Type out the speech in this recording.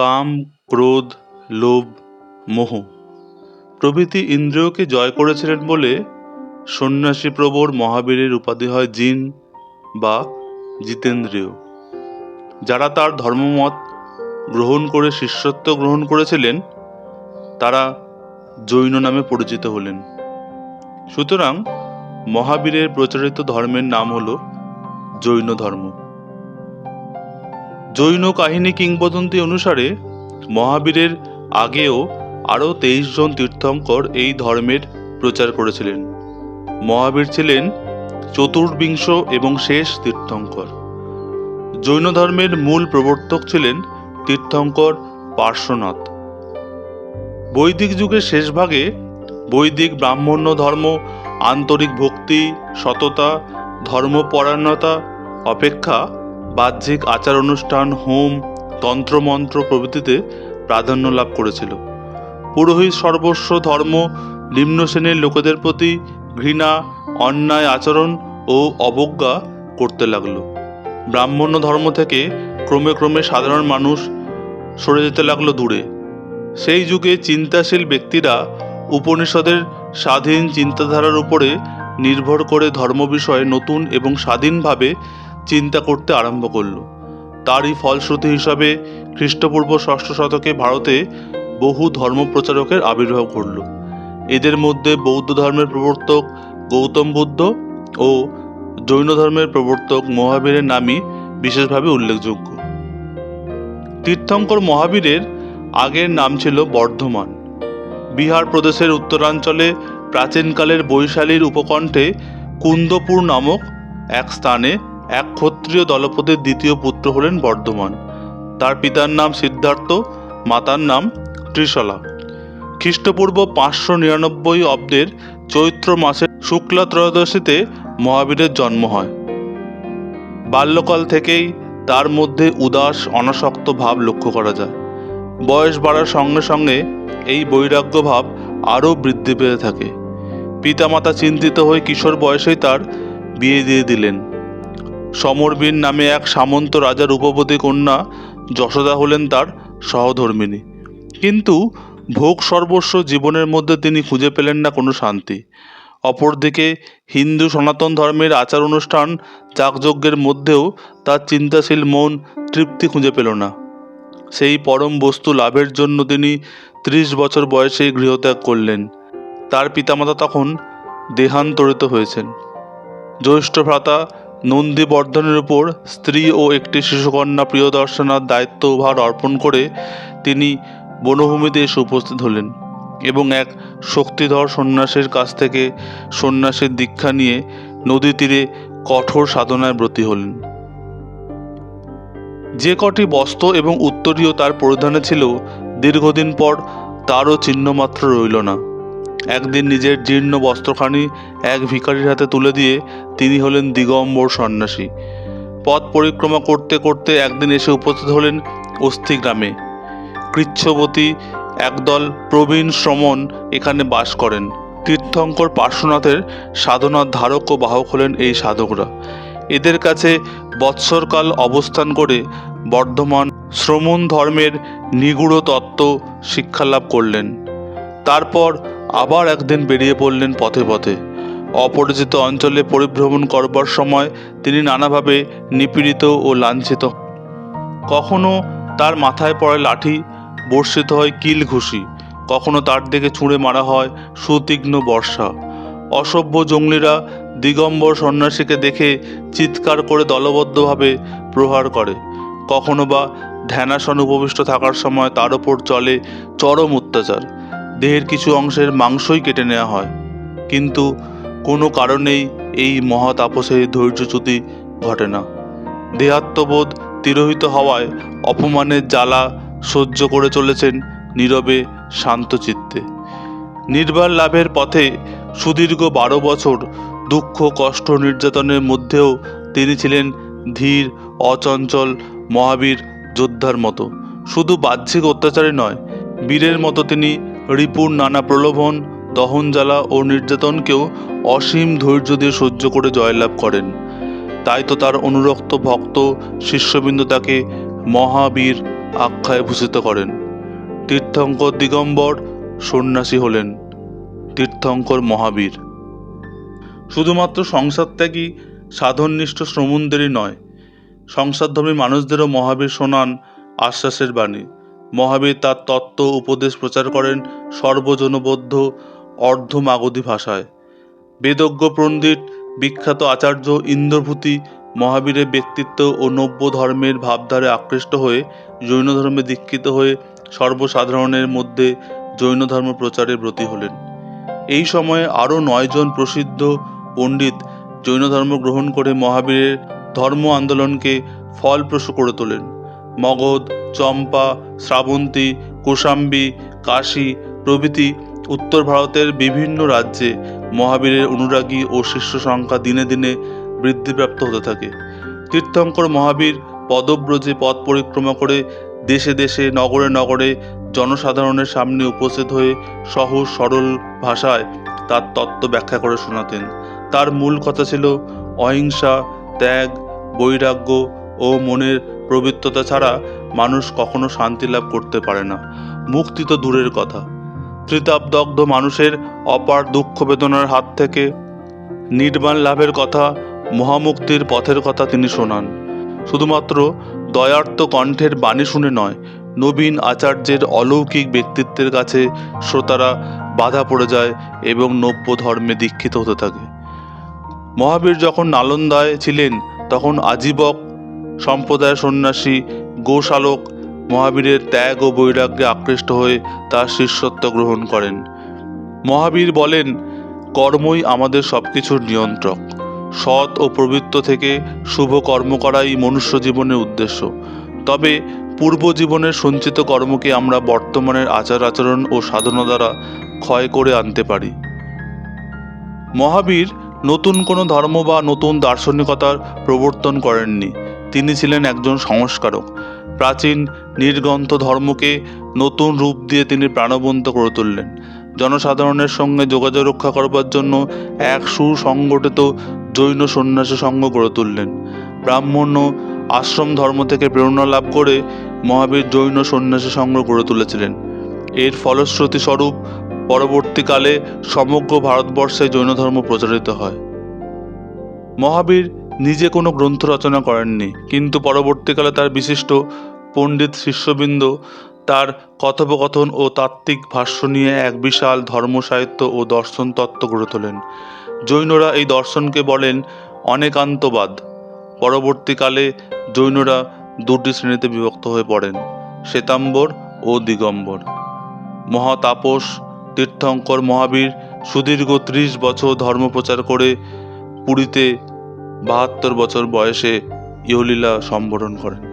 কাম, ক্রোধ, লোভ, মোহ। প্রভৃতি ইন্দ্রিয়কে জয় করেছিলেন বলে সন্ন্যাসী প্রবর মহাবীরের উপাধি হয় জিন বা জিতেন্দ্রীয়। যারা তার ধর্মমত গ্রহণ করে শিষ্যত্ব গ্রহণ করেছিলেন, তারা জৈন নামে পরিচিত হলেন। সুতরাং মহাবীরের প্রচারিত ধর্মের নাম হল জৈন ধর্ম। জৈন কাহিনী কিংবদন্তি অনুসারে মহাবীরের আগেও আরও তেইশ জন তীর্থঙ্কর এই ধর্মের প্রচার করেছিলেন। মহাবীর ছিলেন চতুর্বিংশ এবং শেষ তীর্থঙ্কর। জৈন ধর্মের মূল প্রবর্তক ছিলেন তীর্থঙ্কর পার্শ্বনাথ। বৈদিক যুগের শেষ ভাগে বৈদিক ব্রাহ্মণ্য ধর্ম, আন্তরিক ভক্তি, সততা, ধর্মপরায়ণতা, অপেক্ষা বাহ্যিক আচার অনুষ্ঠান হোম, তন্ত্রমন্ত্র প্রভৃতিতে প্রাধান্য লাভ করেছিল। পুরোহিত সর্বস্ব ধর্ম, নিম্ন শ্রেণির লোকেদের প্রতি ঘৃণা, অন্যায় আচরণ ও অবজ্ঞা করতে লাগল। ব্রাহ্মণ্য ধর্ম থেকে ক্রমে ক্রমে সাধারণ মানুষ সরে যেতে লাগল দূরে। সেই যুগে চিন্তাশীল ব্যক্তিরা উপনিষদের স্বাধীন চিন্তাধারার উপরে নির্ভর করে ধর্ম বিষয়ে নতুন এবং স্বাধীনভাবে চিন্তা করতে আরম্ভ করল। তারই ফলশ্রুতি হিসাবে খ্রিস্টপূর্ব ষষ্ঠ শতকে ভারতে বহু ধর্মপ্রচারকের আবির্ভাব ঘটল। এদের মধ্যে বৌদ্ধ ধর্মের প্রবর্তক গৌতম বুদ্ধ ও জৈন ধর্মের প্রবর্তক মহাবীরের নামই বিশেষভাবে উল্লেখযোগ্য। তীর্থঙ্কর মহাবীরের আগের নাম ছিল বর্ধমান। বিহার প্রদেশের উত্তরাঞ্চলে প্রাচীনকালের বৈশালীর উপকণ্ঠে কুন্দপুর নামক এক স্থানে এক ক্ষত্রিয় দলপতির দ্বিতীয় পুত্র হলেন বর্ধমান। তার পিতার নাম সিদ্ধার্থ, মাতার নাম ত্রিশলা। খ্রিস্টপূর্ব পাঁচশো নিরানব্বই অব্দের চৈত্র মাসের শুক্লা ত্রয়োদশীতে মহাবীরের জন্ম হয়। বাল্যকাল থেকেই তার মধ্যে উদাস, অনাসক্ত ভাব লক্ষ্য করা যায়। বয়স বাড়ার সঙ্গে সঙ্গে এই বৈরাগ্য ভাব আরও বৃদ্ধি পেতে থাকে। পিতামাতা চিন্তিত হয়ে কিশোর বয়সেই তার বিয়ে দিয়ে দিলেন। সমরবীর নামে এক সামন্ত রাজার উপপতি কন্যা যশোদা হলেন তার সহধর্মিণী কিন্তু ভোগ সর্বস্ব জীবনের মধ্যে তিনি খুঁজে পেলেন না কোনো শান্তি। অপরদিকে হিন্দু সনাতন ধর্মের আচার অনুষ্ঠান যাগযজ্ঞের মধ্যেও তার চিন্তাশীল মন তৃপ্তি খুঁজে পেল না। সেই পরম বস্তু লাভের জন্য তিনি ত্রিশ বছর বয়সেই গৃহত্যাগ করলেন। তার পিতামাতা তখন দেহান্তরিত হয়েছেন। জ্যৈষ্ঠ ভ্রাতা নন্দীবর্ধনের উপর স্ত্রী ও একটি শিশুকন্যা প্রিয়দর্শনার দায়িত্বভার অর্পণ করে তিনি বনভূমিতে এসে উপস্থিত হলেন এবং এক শক্তিধর সন্ন্যাসীর কাছ থেকে সন্ন্যাসীর দীক্ষা নিয়ে নদী তীরে কঠোর সাধনায় ব্রতী হলেন। যে কটি বস্ত্র এবং উত্তরীয় তার পরিধানে ছিল, দীর্ঘদিন পর তারও চিহ্নমাত্র রইল না। একদিন নিজের জীর্ণ বস্ত্রখানি এক ভিখারির হাতে তুলে দিয়ে তিনি হলেন দিগম্বর সন্ন্যাসী। পথ পরিক্রমা করতে করতে একদিন এসে উপস্থিত হলেন অস্থি গ্রামে। কৃচ্ছবতী একদল প্রবীণ শ্রমণ এখানে বাস করেন। তীর্থঙ্কর পার্শ্বনাথের সাধনার ধারক ও বাহক হলেন এই সাধকরা। এদের কাছে বৎসরকাল অবস্থান করে বর্ধমান শ্রমণ ধর্মের নিগূঢ় তত্ত্ব শিক্ষালাভ করলেন। তারপর আবার একদিন বেরিয়ে পড়লেন পথে পথে। অপরিচিত অঞ্চলে পরিভ্রমণ করবার সময় তিনি নানাভাবে নিপীড়িত ও লাঞ্ছিত। কখনো তার মাথায় পড়ে লাঠি, বর্ষিত হয় কিল ঘুষি। কখনো তার দিকে ছুঁড়ে মারা হয় সুতীক্ষ্ণ বর্ষা। অসভ্য জঙ্গলিরা দিগম্বর সন্ন্যাসীকে দেখে চিৎকার করে দলবদ্ধভাবে প্রহার করে। কখনো বা ধ্যানাসন উপবিষ্ট থাকার সময় তার ওপর চলে চরম অত্যাচার। দেহের কিছু অংশের মাংসই কেটে নেওয়া হয়। কিন্তু কোনো কারণেই এই মহা তাপসে ধৈর্যচ্যুতি ঘটে না। দেহাত্মবোধ তিরোহিত হওয়ায় অপমানের জ্বালা সহ্য করে চলেছেন নীরবে শান্ত চিত্তে নির্বাণ লাভের পথে সুদীর্ঘ বারো বছর দুঃখ, কষ্ট, নির্যাতনের মধ্যেও তিনি ছিলেন ধীর, অচঞ্চল মহাবীর যোদ্ধার মতো। শুধু বাহ্যিক অত্যাচারই নয়, বীরের মতো তিনি রিপুর নানা প্রলোভন, দহন জ্বালা ও নির্যাতনকেও অসীম ধৈর্য দিয়ে সহ্য করে জয়লাভ করেন। তাই তো তার অনুরক্ত ভক্ত শিষ্যবৃন্দ তাকে মহাবীর আখ্যায় ভূষিত করেন। তীর্থঙ্কর দিগম্বর সন্ন্যাসী হলেন, তীর্থঙ্কর মহাবীর। শুধুমাত্র সংসার ত্যাগী সাধননিষ্ঠ শ্রমণদেরই নয়, সংসারধর্মী মানুষদেরও মহাবীর শোনান আশ্বাসের বাণী। মহাবীর তার তত্ত্ব, উপদেশ প্রচার করেন সর্বজনবদ্ধ অর্ধ মাগধী ভাষায়। বেদজ্ঞ পণ্ডিত, বিখ্যাত আচার্য ইন্দ্রভূতি মহাবীরের ব্যক্তিত্ব ও নব্য ধর্মের ভাবধারে আকৃষ্ট হয়ে জৈন ধর্মে দীক্ষিত হয়ে সর্বসাধারণের মধ্যে জৈন ধর্ম প্রচারে ব্রতী হলেন। এই সময়ে আরও নয়জন প্রসিদ্ধ পণ্ডিত জৈন ধর্ম গ্রহণ করে মহাবীরের ধর্ম আন্দোলনকে ফলপ্রসূ করে তোলেন। মগধ, চম্পা, শ্রাবন্তী, কোশাম্বী, কাশী প্রভৃতি উত্তর ভারতের বিভিন্ন রাজ্যে মহাবীরের অনুরাগী ও শিষ্য সংখ্যা দিনে দিনে বৃদ্ধিপ্রাপ্ত হতে থাকে। তীর্থঙ্কর মহাবীর পদব্রজে পথ পরিক্রমা করে দেশে দেশে, নগরে নগরে জনসাধারণের সামনে উপস্থিত হয়ে সহজ, সরল ভাষায় তার তত্ত্ব ব্যাখ্যা করে শোনাতেন। তার মূল কথা ছিল অহিংসা, ত্যাগ, বৈরাগ্য ও মনের প্রবৃত্ততা ছাড়া মানুষ কখনো শান্তি লাভ করতে পারে না। মুক্তি তো দূরের কথা। ত্রিতাপদগ্ধ মানুষের অপার দুঃখ বেদনার হাত থেকে নির্বাণ লাভের কথা, মহামুক্তির পথের কথা তিনি শোনান। শুধুমাত্র দয়ার্ত কণ্ঠের বাণী শুনে নয়, নবীন আচার্যের অলৌকিক ব্যক্তিত্বের কাছে শ্রোতারা বাধা পড়ে যায় এবং নব্য ধর্মে দীক্ষিত হতে থাকে। মহাবীর যখন নালন্দায় ছিলেন, তখন আজীবক সম্প্রদায় সন্ন্যাসী, গোশালক, মহাবীরের ত্যাগ ও বৈরাগ্যে আকৃষ্ট হয়ে তার শিষ্যত্ব গ্রহণ করেন। মহাবীর বলেন, কর্মই আমাদের সবকিছুর নিয়ন্ত্রক। সৎ ও প্রবৃত্ত থেকে শুভ কর্ম করাই মনুষ্য জীবনের উদ্দেশ্য। তবে পূর্ব জীবনের সঞ্চিত কর্মকে আমরা বর্তমানের আচার আচরণ ও সাধনা দ্বারা ক্ষয় করে আনতে পারি। মহাবীর নতুন কোনো ধর্ম বা নতুন দার্শনিকতার প্রবর্তন করেননি। তিনি ছিলেন একজন সংস্কারক। প্রাচীন নির্গ্রন্থ ধর্মকে নতুন রূপ দিয়ে তিনি প্রাণবন্ত করে তুললেন। জনসাধারণের সঙ্গে যোগাযোগ রক্ষা করবার জন্য এক সুসংগঠিত জৈন সন্ন্যাসী সংঘ গড়ে তুললেন। ব্রাহ্মণ্য আশ্রম ধর্ম থেকে প্রেরণা লাভ করে মহাবীর জৈন সন্ন্যাসী সংঘ গড়ে তুলেছিলেন। এর ফলশ্রুতি স্বরূপ পরবর্তীকালে সমগ্র ভারতবর্ষে জৈন ধর্ম প্রচারিত হয়। মহাবীর নিজে কোনো গ্রন্থ রচনা করেননি, কিন্তু পরবর্তীকালে তার বিশিষ্ট পণ্ডিত শিষ্যবৃন্দ তার কথোপকথন ও তাত্ত্বিক ভাষ্য নিয়ে এক বিশাল ধর্ম সাহিত্য ও দর্শন তত্ত্ব গড়ে তোলেন। জৈনরা এই দর্শনকে বলেন অনেকান্তবাদ। পরবর্তীকালে জৈনরা দুটি শ্রেণীতে বিভক্ত হয়ে পড়েন, শ্বেতাম্বর ও দিগম্বর। মহাতাপস, তীর্থঙ্কর মহাবীর সুদীর্ঘ ত্রিশ বছর ধর্ম প্রচার করে পুরীতে বাহাত্তর বছর বয়সে ইহলীলা সম্বরণ করেন।